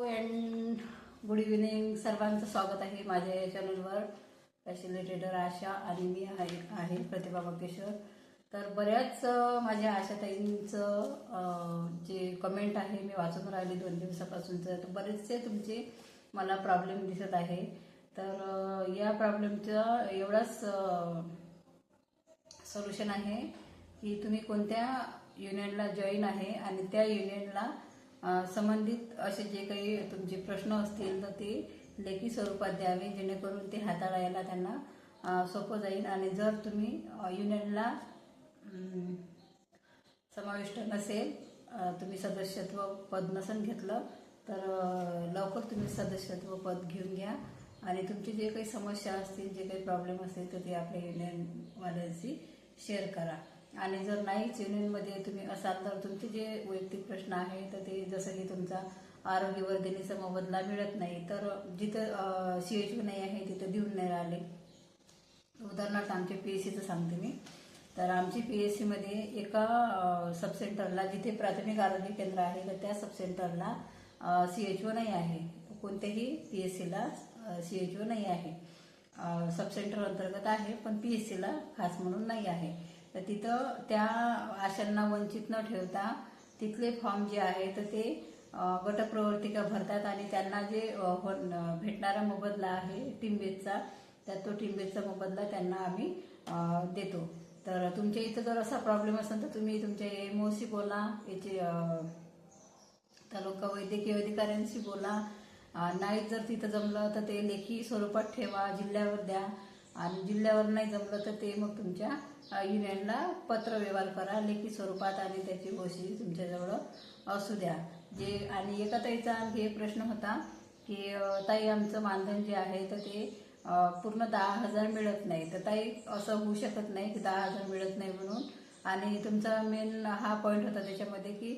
And good evening सर्वांचं स्वागत आहे माझ्या या चॅनलवर. फॅसिलिटेटर आशा आणि मी आहे आहे प्रतिभा बकेश्वर तर बऱ्याच माझ्या आशाताईंचं जे कमेंट आहे मी वाचून राहिले दोन दिवसापासूनचं. तर बरेचसे तुमचे मला प्रॉब्लेम दिसत आहे. तर या प्रॉब्लेमचा एवढाच सोल्युशन आहे की तुम्ही कोणत्या युनियनला जॉईन आहे आणि त्या युनियनला संबंधित असे जे काही तुमचे प्रश्न असतील तर ते लेखी स्वरूपात द्यावे जेणेकरून ते हाताळायला त्यांना सोपं जाईल. आणि जर तुम्ही युनियनला समाविष्ट नसेल तुम्ही सदस्यत्व पद नसून घेतलं तर लवकर तुम्ही सदस्यत्व पद घेऊन घ्या. आणि तुमची जे काही समस्या असतील जे काही प्रॉब्लेम असतील तर ते आपल्या युनियनवाल्यांशी शेअर करा. आणि जर नाहीच युनियनमध्ये तुम्ही असाल तर तुमचे जे वैयक्तिक प्रश्न आहे तर ते जसं की तुमचा आरोग्यवर्धिनीचा मोबदला मिळत नाही तर जिथं सी एच नाही आहे तिथं देऊन नाही राहिले. उदाहरणार्थ आमचे पी एस सीचं सांगते मी. तर आमची पी एस सीमध्ये एका सबसेंटरला जिथे प्राथमिक आरोग्य केंद्र आहे तर त्या सबसेंटरला सी एच ओ नाही आहे. कोणत्याही पी एस सीला सी एच ओ नाही आहे. सबसेंटर अंतर्गत आहे पण पी एस सीला खास म्हणून नाही आहे. तर तिथं त्या आशांना वंचित न ठेवता तिथले फॉर्म जे आहे तर ते गटप्रवर्तिका भरतात आणि त्यांना जे हो, भेटणारा मोबदला आहे टिंबेजचा तर तो टिंबेजचा मोबदला त्यांना आम्ही देतो. तर तुमच्या इथं जर असा प्रॉब्लेम असेल तर तुम्ही तुमच्या एम ओशी बोला याचे तालुका वैद्यकीय अधिकाऱ्यांशी बोला. नाही जर तिथं जमलं तर ते लेखी स्वरूपात ठेवा जिल्ह्यावर द्या. आणि जिल्ह्यावर नाही जमलं तर ते मग तुमच्या युनियनला पत्र व्यवहार करा लेखी स्वरूपात आणि त्याची गोष्टी तुमच्याजवळ असू द्या. जे आणि एका ताईचा आणखी एक प्रश्न होता की ताई आमचं मानधन जे आहे तर ते पूर्ण दहा हजार मिळत नाही. तर ताई असं होऊ शकत नाही की दहा हजार मिळत नाही म्हणून. आणि तुमचा मेन हा पॉईंट होता त्याच्यामध्ये की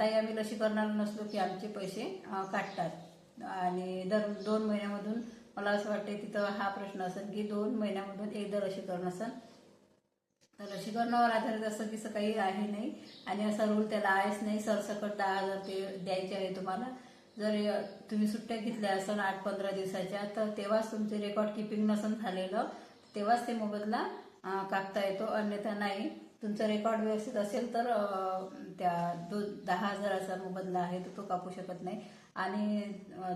ताई आम्ही लसीकरणाला नसलो की आमचे पैसे काढतात काटतात. आणि दर दोन महिन्यामधून मला असं वाटतं तिथं हा प्रश्न असेल की दोन महिन्यामधून एकदा लसीकरण असेल. तर लसीकरणावर आधारित असं की असं काही आहे नाही. आणि असा रूल त्याला आहेच नाही. सरसकट दहा हजार ते द्यायचे आहे तुम्हाला. जर तुम्ही सुट्ट्या घेतल्या असेल आठ पंधरा दिवसाच्या तर तेव्हाच तुमचे रेकॉर्ड किपिंग नसन झालेलं. तेव्हाच ते मोबदला कापता येतो. अन्यथा नाही. तुमचं रेकॉर्ड व्यवस्थित असेल तर त्या दो दहा हजाराचा मोबदला आहे तर तो कापू शकत नाही. आणि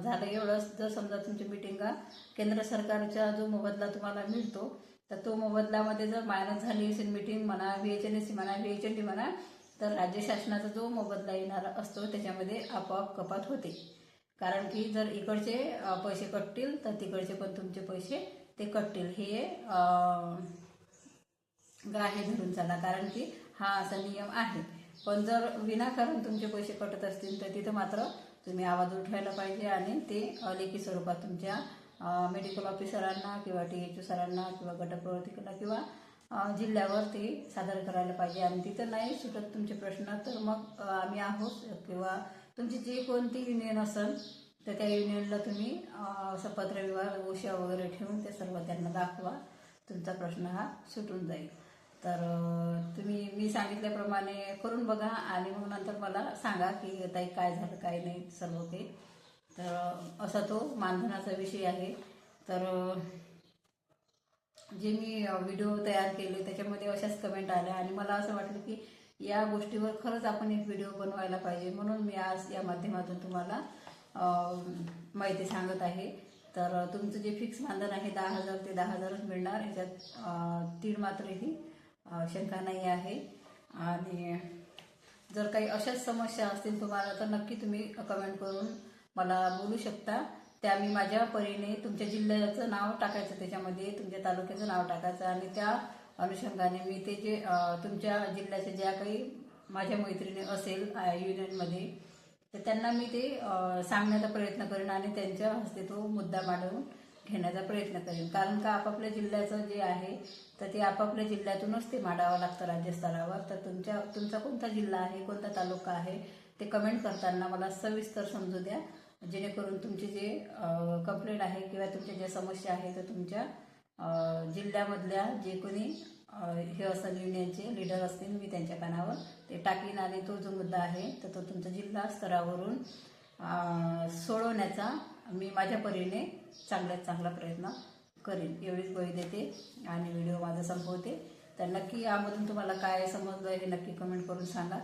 झालं एवढंच. जर समजा तुमची मिटिंगा केंद्र सरकारचा जो मोबदला तुम्हाला मिळतो तर तो मोबदल्यामध्ये जर मायनस झाली असेल मीटिंग म्हणा V H N S C म्हणा व्ही एच एन डी म्हणा तर राज्य शासनाचा जो मोबदला येणारा असतो त्याच्यामध्ये आपोआप कपात होते. कारण की जर इकडचे पैसे कटतील तर तिकडचे पण तुमचे पैसे ते कटतील. हे ग्राह्य धरून चला कारण की हा असा नियम आहे. पण जर विनाकारण तुमचे पैसे कटत असतील तर तिथं मात्र तुम्ही आवाज उठवायला पाहिजे आणि ते लेखी स्वरूपात तुमच्या मेडिकल ऑफिसरांना किंवा टी एच ओ सरांना किंवा गटप्रवर्तिकांना किंवा जिल्ह्यावर ते सादर करायला पाहिजे. आणि तिथं नाही सुटत तुमचे प्रश्न तर मग आम्ही आहोत किंवा तुमची जी कोणती युनियन असेल तर त्या युनियनला तुम्ही अ, असं पत्रव्यवहार ओशा वगैरे ठेवून ते सर्व त्यांना दाखवा. तुमचा प्रश्न हा सुटून जाईल. तर तुम्ही मी सांगितल्याप्रमाणे करून बघा आणि मग नंतर मला सांगा की ताई काय झालं काय नाही सर्व ते तर असा तो मानधनाचा विषय आहे. तर जे मी व्हिडिओ तयार केले त्याच्यामध्ये अशाच कमेंट आल्या आणि मला असं वाटलं की या गोष्टीवर खरंच आपण एक व्हिडिओ बनवायला पाहिजे. म्हणून मी आज या माध्यमातून तुम्हाला माहिती सांगत आहे. तर तुमचं जे फिक्स मानधन आहे दहा हजार ते दहा हजारच मिळणार. याच्यात तीन मात्र ही शंका नाही आहे. आणि जर काही अशाच समस्या असतील तुम्हाला तर नक्की तुम्ही कमेंट करून मला बोलू शकता. त्या मी माझ्या परीने तुमच्या जिल्ह्याचं नाव टाकायचं त्याच्यामध्ये तुमच्या तालुक्याचं नाव टाकायचं आणि त्या अनुषंगाने मी ते जे तुमच्या जिल्ह्याच्या ज्या काही माझ्या मैत्रिणी असेल युनियनमध्ये तर त्यांना मी ते सांगण्याचा प्रयत्न करेन आणि त्यांच्या हस्ते तो मुद्दा मांडवून घेण्याचा प्रयत्न करेन. कारण का आपापल्या जिल्ह्याचं जे आहे तर ते आपापल्या जिल्ह्यातूनच ते मांडावं लागतं राज्यस्तरावर. तर तुमच्या तुमचा कोणता जिल्हा आहे कोणता तालुका आहे ते कमेंट करताना मला सविस्तर समजू द्या. जेणेकरून तुमचे जे कंप्लेंट आहे किंवा तुमच्या ज्या समस्या आहे तर तुमच्या जिल्ह्यामधल्या जे कोणी हे असं युनियनचे लीडर असतील मी त्यांच्या कानावर ते टाकीन. आणि तो जो मुद्दा आहे तर तो तुमच्या जिल्हा स्तरावरून सोडवण्याचा मी माझ्या परीने चांगल्यात चांगला प्रयत्न करेन. एवढीच गोळी देते आणि व्हिडिओ माझा संपवते. तर नक्की यामधून तुम्हाला काय समजलं हे नक्की कमेंट करून सांगा.